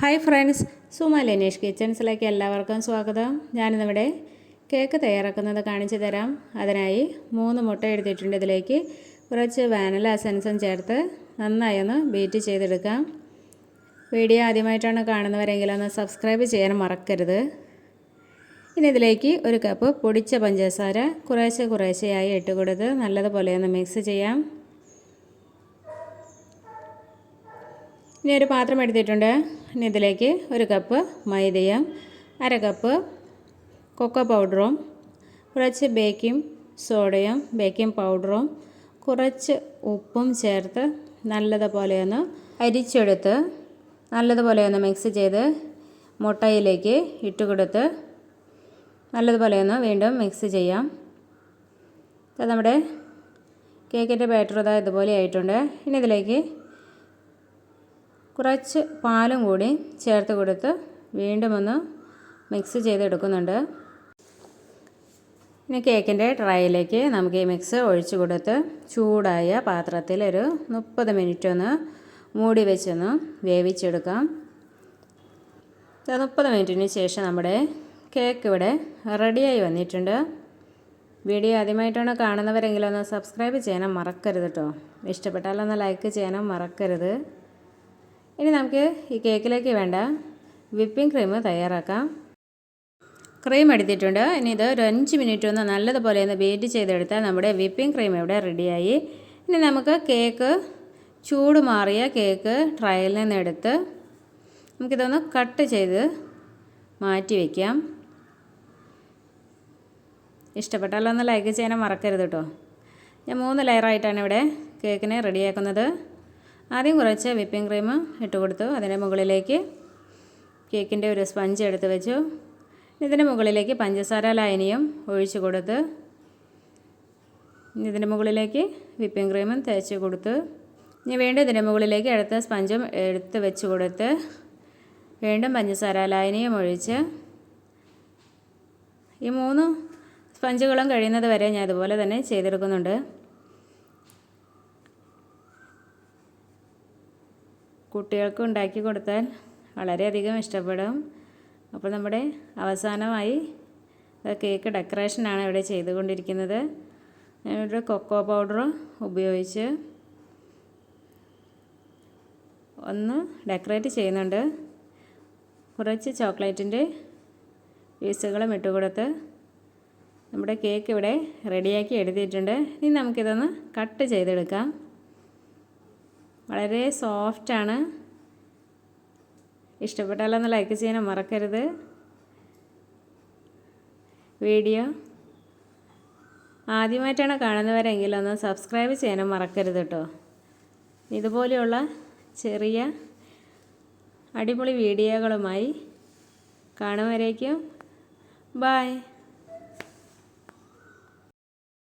Hi friends Suma Lanesh കിച്ചൺസിലേക്ക് എല്ലാവർക്കും സ്വാഗതം. ഞാനിന്നിവിടെ കേക്ക് തയ്യാറാക്കുന്നത് കാണിച്ചു തരാം. അതിനായി മൂന്ന് മുട്ട എടുത്തിട്ടുണ്ട്. ഇതിലേക്ക് കുറച്ച് വാനില എസൻസും ചേർത്ത് നന്നായി ഒന്ന് ബീറ്റ് ചെയ്തെടുക്കാം. വീഡിയോ ആദ്യമായിട്ടാണ് കാണുന്നവരെങ്കിൽ ഒന്ന് സബ്സ്ക്രൈബ് ചെയ്യാൻ മറക്കരുത്. ഇനി ഇതിലേക്ക് ഒരു കപ്പ് പൊടിച്ച പഞ്ചസാര കുറേശ്ശെ കുറേശ്ശെയായി ഇട്ട് കൊടുത്ത് നല്ലതുപോലെ ഒന്ന് മിക്സ് ചെയ്യാം. ഇനി ഒരു പാത്രം എടുത്തിട്ടുണ്ട്. ഇനി ഇതിലേക്ക് ഒരു കപ്പ് മൈദയും അര കപ്പ് കൊക്കോ പൗഡറും കുറച്ച് ബേക്കിംഗ് സോഡയും ബേക്കിംഗ് പൗഡറും കുറച്ച് ഉപ്പും ചേർത്ത് നല്ലതുപോലെ ഒന്ന് അരിച്ചെടുത്ത് നല്ലതുപോലെ ഒന്ന് മിക്സ് ചെയ്ത് മുട്ടയിലേക്ക് ഇട്ട് കൊടുത്ത് നല്ലതുപോലെ ഒന്ന് വീണ്ടും മിക്സ് ചെയ്യാം. നമ്മുടെ കേക്കിന്റെ ബാറ്റർ ഇതാ ഇതുപോലെ ആയിട്ടുണ്ട്. ഇനി ഇതിലേക്ക് കുറച്ച് പാലും കൂടി ചേർത്ത് കൊടുത്ത് വീണ്ടും ഒന്ന് മിക്സ് ചെയ്തെടുക്കുന്നുണ്ട്. ഇനി കേക്കിന്റെ ട്രൈയിലേക്ക് നമുക്ക് ഈ മിക്സ് ഒഴിച്ചു കൊടുത്ത് ചൂടായ പാത്രത്തിൽ ഒരു മുപ്പത് മിനിറ്റ് ഒന്ന് മൂടി വെച്ചൊന്ന് വേവിച്ചെടുക്കാം. മുപ്പത് മിനിറ്റിന് ശേഷം നമ്മുടെ കേക്ക് ഇവിടെ റെഡിയായി വന്നിട്ടുണ്ട്. വീഡിയോ ആദ്യമായിട്ടാണ് കാണുന്നവരെങ്കിലും ഒന്ന് സബ്സ്ക്രൈബ് ചെയ്യാനും മറക്കരുത് കേട്ടോ ഇഷ്ടപ്പെട്ടാലൊന്ന് ലൈക്ക് ചെയ്യാനും മറക്കരുത്. ഇനി നമുക്ക് ഈ കേക്കിലേക്ക് വേണ്ട വിപ്പിംഗ് ക്രീം തയ്യാറാക്കാം. ക്രീം എടുത്തിട്ടുണ്ട്. ഇനി ഇത് ഒരു അഞ്ച് മിനിറ്റ് ഒന്ന് നല്ലതുപോലെ ഒന്ന് ബീറ്റ് ചെയ്തെടുത്താൽ നമ്മുടെ വിപ്പിംഗ് ക്രീം ഇവിടെ റെഡിയായി. ഇനി നമുക്ക് കേക്ക് ചൂട് മാറിയ കേക്ക് ട്രയലിൽ നിന്ന് എടുത്ത് നമുക്കിതൊന്ന് കട്ട് ചെയ്ത് മാറ്റി വയ്ക്കാം ഇഷ്ടപ്പെട്ടാലൊന്ന് ലൈക്ക് ചെയ്യാൻ മറക്കരുത് കേട്ടോ. ഞാൻ മൂന്ന് ലെയറായിട്ടാണ് ഇവിടെ കേക്കിനെ റെഡിയാക്കുന്നത്. ആദ്യം കുറച്ച് വിപ്പിംഗ് ക്രീം ഇട്ട് കൊടുത്തു. അതിന്റെ മുകളിലേക്ക് കേക്കിന്റെ ഒരു സ്പഞ്ച് എടുത്ത് വെച്ചു. ഇതിന്റെ മുകളിലേക്ക് പഞ്ചസാര ലായനിയും ഒഴിച്ചു കൊടുത്ത് ഇതിന്റെ മുകളിലേക്ക് വിപ്പിംഗ് ക്രീമും തേച്ച് കൊടുത്ത് ഇനി വീണ്ടും ഇതിന്റെ മുകളിലേക്ക് അടുത്ത സ്പഞ്ചും എടുത്ത് വെച്ച് കൊടുത്ത് വീണ്ടും പഞ്ചസാര ലായനിയും ഒഴിച്ച് ഈ മൂന്ന് സ്പഞ്ചുകളും കഴിയുന്നത് വരെ ഞാൻ ഇതുപോലെ തന്നെ ചെയ്തെടുക്കുന്നുണ്ട്. കുട്ടികൾക്ക് ഉണ്ടാക്കി കൊടുത്താൽ വളരെയധികം ഇഷ്ടപ്പെടും. അപ്പോൾ നമ്മുടെ അവസാനമായി കേക്ക് ഡെക്കറേഷനാണ് ഇവിടെ ചെയ്തുകൊണ്ടിരിക്കുന്നത്. ഞാനിവിടെ കൊക്കോ പൗഡർ ഉപയോഗിച്ച് ഒന്ന് ഡെക്കറേറ്റ് ചെയ്യുന്നുണ്ട്. കുറച്ച് ചോക്ലേറ്റിന്റെ പീസുകളും ഇട്ടുകൊടുത്ത് നമ്മുടെ കേക്ക് ഇവിടെ റെഡിയാക്കി എടുത്തിട്ടുണ്ട് ഇനി നമുക്കിതൊന്ന് കട്ട് ചെയ്തെടുക്കാം. വളരെ സോഫ്റ്റാണ് ഇഷ്ടപ്പെട്ടാലൊന്ന് ലൈക്ക് ചെയ്യാൻ മറക്കരുത്. വീഡിയോ ആദ്യമായിട്ടാണ് കാണുന്നവരെങ്കിൽ ഒന്ന് സബ്സ്ക്രൈബ് ചെയ്യാനും മറക്കരുത് കേട്ടോ ഇതുപോലെയുള്ള ചെറിയ അടിപൊളി വീഡിയോകളുമായി കാണുവരേക്കും ബായ്